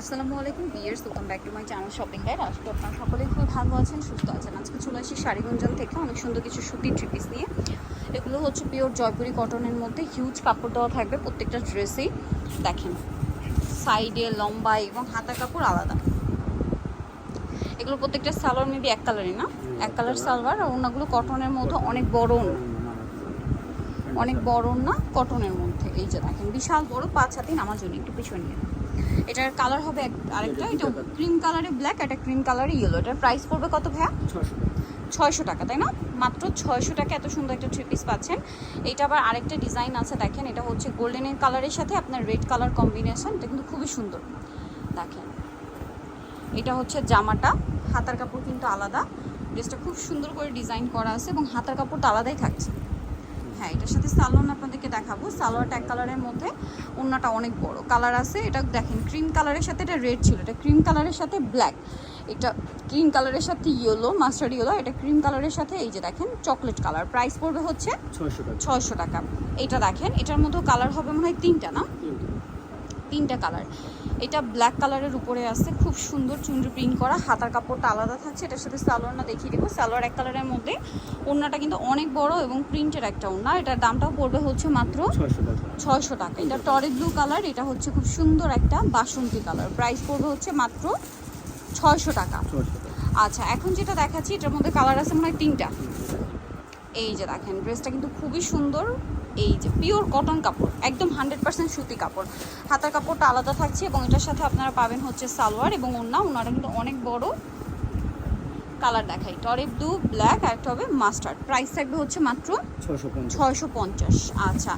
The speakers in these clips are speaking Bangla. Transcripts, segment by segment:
আসসালামু আলাইকুম বিয়ার্স welcome back to my channel shopping guide আজকে আপনারা সকলেই খুব ভালো আছেন সুস্থ আছেন। আজকে চলে আসি শাড়িগঞ্জন থেকে অনেক সুন্দর কিছু সুতির ট্রিপিস নিয়ে। এগুলো হচ্ছে পিওর জয়পুরি কটনের মধ্যে হিউজ কাপড় দেওয়া থাকবে প্রত্যেকটা ড্রেসেই দেখেন সাইডে লম্বা এবং হাতা কাপড় আলাদা। এগুলো প্রত্যেকটা সালোয়ার মেবি এক কালারই না? এক কালার সালোয়ার আর ওনাগুলো কটনের মধ্যে অনেক বড় ওড়না। অনেক বড় না কটনের মধ্যে। এই যে দেখেন বিশাল বড় পাঁচ হাতি নামার জন্য একটু পিছনে নিয়ে এটার কালার হবে এক- আরেকটা এটা ক্রিম কালারে ব্ল্যাক এটা ক্রিম কালারে ইয়েলো এটার প্রাইস পড়বে কত ভাইয়া? ছয়শো টাকা। তাই না? মাত্র ছয়শো টাকা এত সুন্দর একটা থ্রি পিস পাচ্ছেন। এটা আবার আরেকটা ডিজাইন আছে দেখেন এটা হচ্ছে গোল্ডেনের কালারের সাথে আপনার রেড কালার কম্বিনেশন এটা কিন্তু খুবই সুন্দর। দেখেন এটা হচ্ছে জামাটা হাতার কাপড় কিন্তু আলাদা। ড্রেসটা খুব সুন্দর করে ডিজাইন করা আছে এবং হাতার কাপড়টা আলাদাই থাকছে। হ্যাঁ এটার সাথে সালোয়ার আপনাদেরকে দেখাবো। সালোয়ারটা এক কালারের মধ্যে ওড়নাটা অনেক বড়। কালার আছে এটা দেখেন ক্রিম কালারের সাথে এটা রেড ছিল। এটা ক্রিম কালারের সাথে ব্ল্যাক এটা ক্রিম কালারের সাথে ইয়েলো মাস্টার্ড ইয়েলো এটা ক্রিম কালারের সাথে এই যে দেখেন চকলেট কালার প্রাইস পড়বে হচ্ছে ছয়শো টাকা। ছয়শো টাকা। এটা দেখেন এটার মধ্যে কালার হবে মনে হয় তিনটা না? তিনটা কালার এটা ব্ল্যাক কালারের উপরে আছে খুব সুন্দর চুনরি প্রিন্ট করা হাতার কাপড়টা আলাদা থাকছে এটার সাথে সালোয়ারটা দেখিয়ে দিব। সালোয়ার এক কালারের মধ্যে ওড়নাটা কিন্তু অনেক বড় এবং প্রিন্টের একটা ওড়না। এটার দামটাও পড়বে হচ্ছে মাত্র ছয়শো টাকা। এটা টরে ব্লু কালার এটা হচ্ছে খুব সুন্দর একটা বাসন্তী কালার প্রাইস পড়বে হচ্ছে মাত্র ছয়শো টাকা। আচ্ছা এখন যেটা দেখাচ্ছি এটার মধ্যে কালার আছে মনে হয় তিনটা। এই যে দেখেন ড্রেসটা কিন্তু খুবই সুন্দর। এই যে পিওর কটন কাপড় একদম হান্ড্রেড পার্সেন্ট সুতি কাপড়। হাতার কাপড়টা আলাদা থাকছে এবং এটার সাথে আপনারা পাবেন হচ্ছে সালোয়ার এবং ওড়না। ওনারা কিন্তু অনেক বড় কালার দেখাই টরে ব্লু ব্ল্যাক আর একটা হবে মাস্টার্ড প্রাইস থাকবে হচ্ছে মাত্র ছয়শো পঞ্চাশ। ছয়শো পঞ্চাশ। আচ্ছা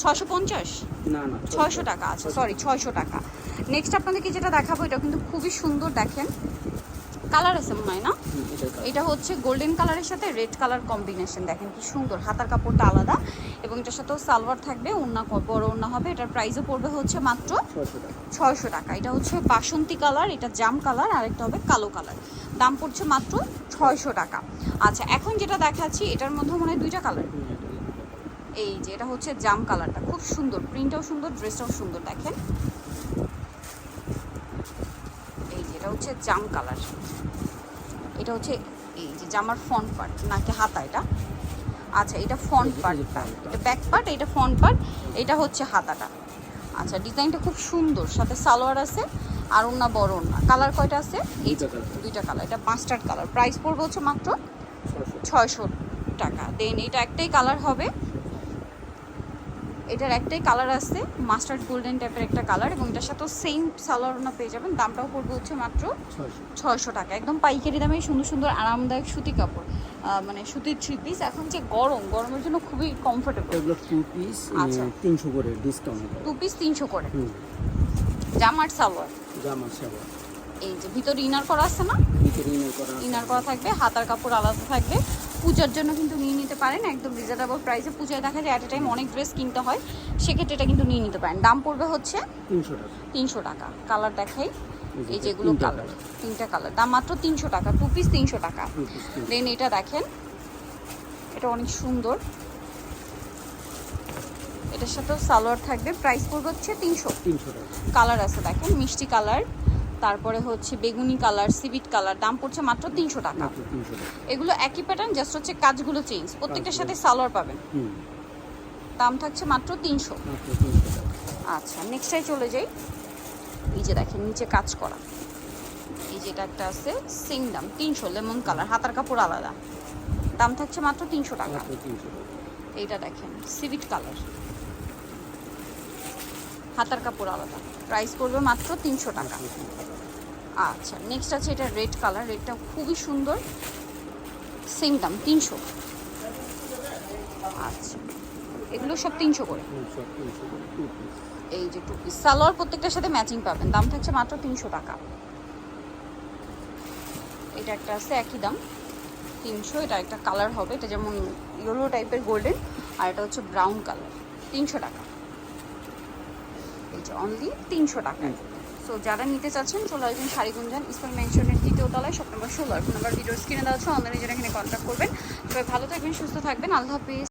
ছয়শো পঞ্চাশ? না না ছয়শো। টাকা আচ্ছা সরি ছয়শো টাকা। নেক্সট আপনাদেরকে যেটা দেখাবো এটা কিন্তু খুবই সুন্দর দেখেন। কালার আছে মনে হয় না। এটা হচ্ছে গোল্ডেন কালারের সাথে রেড কালার কম্বিনেশন। দেখেন কি সুন্দর হাতার কাপড়টা আলাদা এবং এটার সাথেও সালোয়ার থাকবে ওড়না ক- বড় ওড়না হবে। এটার প্রাইসও পড়বে হচ্ছে মাত্র ছয়শো টাকা। এটা হচ্ছে বাসন্তী কালার এটা জাম কালার আর একটা হবে কালো কালার। দাম পড়ছে মাত্র ছয়শো টাকা। আচ্ছা এখন যেটা দেখাচ্ছি এটার মধ্যে মনে হয় দুইটা কালার। এই যে এটা হচ্ছে জাম কালারটা। খুব সুন্দর প্রিন্টটাও সুন্দর ড্রেসটাও সুন্দর দেখেন। এই যে এটা হচ্ছে জাম কালার। এটা হচ্ছে এই যে জামার ফ্রন্ট পার্ট নাকি হাতা এটা? আচ্ছা এটা ফ্রন্ট পার্ট এটা ব্যাক পার্ট এটা ফ্রন্ট পার্ট এটা হচ্ছে হাতাটা। আচ্ছা ডিজাইনটা খুব সুন্দর সাথে সালোয়ার আছে আর ওনা বড় ওনা কালার কয়টা আছে? এই যে দুইটা কালার এটা মাস্টার্ড কালার প্রাইস পড়বে হচ্ছে মাত্র ছয়শো। টাকা। দেন এটা একটাই কালার হবে এটার একটাই কালার আছে মাস্টার্ড গোল্ডেন টাইপের একটা কালার এবং এটার সাথেও সেম সালোয়ারনা পেয়ে যাবেন। দামটাও পড়বে হচ্ছে মাত্র ছয়শো। টাকা। একদম পাইকারি দামে সুন্দর সুন্দর আরামদায়ক সুতি কাপড় মানে সুতির থ্রি পিস এখন যে গরম গরমের জন্য খুবই কমফোর্টেবল এগুলো টু পিস আচ্ছা। তিনশো করে ডিসকাউন্ট টু পিস তিনশো করে। জামার সালোয়ার। জামা সেবা এই যে ভিতরে ইনার করা আছে না? ভিতরে ইনার করা ইনার করা থাকবে হাতার কাপড় আলাদা থাকবে। পূজার জন্য কিন্তু নিয়ে নিতে পারেন একদম রিজনেবল প্রাইসে পূজায় দেখা যায় অ্যাট এ টাইম অনেক ড্রেস কিনতে হয় সেক্ষেত্রে এটা কিন্তু নিয়ে নিতে পারেন। দাম পড়বে হচ্ছে তিনশো টাকা। কালার দেখাই এই যেগুলো কালার তিনটা কালার দাম মাত্র তিনশো টাকা টু পিস তিনশো টাকা। দেন এটা দেখেন এটা অনেক সুন্দর। এটার সাথেও সালোয়ার থাকবে প্রাইস পড়বে হচ্ছে তিনশো। কালার আছে দেখেন মিষ্টি কালার তারপরে হচ্ছে বেগুনি কালার সিভিট কালার দাম পড়ছে মাত্র তিনশো টাকা। এগুলো একই প্যাটার্ন জাস্ট হচ্ছে কাজগুলো চেঞ্জ প্রত্যেকটার সাথে সালোয়ার পাবেন। দাম থাকছে মাত্র তিনশো। আচ্ছা নেক্সটাই চলে যাই। এই যে দেখেন নিচে কাজ করা। এই যেটা একটা আছে সেম দাম তিনশো লেমন কালার হাতার কাপড় আলাদা। দাম থাকছে মাত্র তিনশো টাকা। মাত্র তিনশো টাকা। এইটা দেখেন সিভিট কালার হাতার কাপড় আলাদা। প্রাইস পড়বে মাত্র তিনশো টাকা। আচ্ছা নেক্সট আছে এটা রেড কালার রেডটা খুবই সুন্দর। সেম দাম, তিনশো। আচ্ছা এগুলো সব তিনশো করে। এই যে টু পিস সালোয়ার প্রত্যেকটার সাথে ম্যাচিং পাবেন। দাম থাকছে মাত্র তিনশো টাকা। এটা একটা আছে, একই দাম। তিনশো, এটা একটা কালার হবে। এটা যেমন ইয়েলো টাইপের গোল্ডেন আর এটা হচ্ছে ব্রাউন কালার তিনশো টাকা। এই অনলি তিনশো টাকা। সো যারা নিতে চাচ্ছেন, চলে আসবেন শাড়িগুঞ্জান ইসলাম মেনশনের দ্বিতীয় তলায় সব নম্বর ষোলো। ফোন নাম্বার ভিডিওস কিনে দেওয়া হচ্ছে অনলাইনে যারা এখানে কন্ট্যাক্ট করবেন। সবাই ভালো থাকবেন, সুস্থ থাকবেন। আল্লাহ হাফিজ।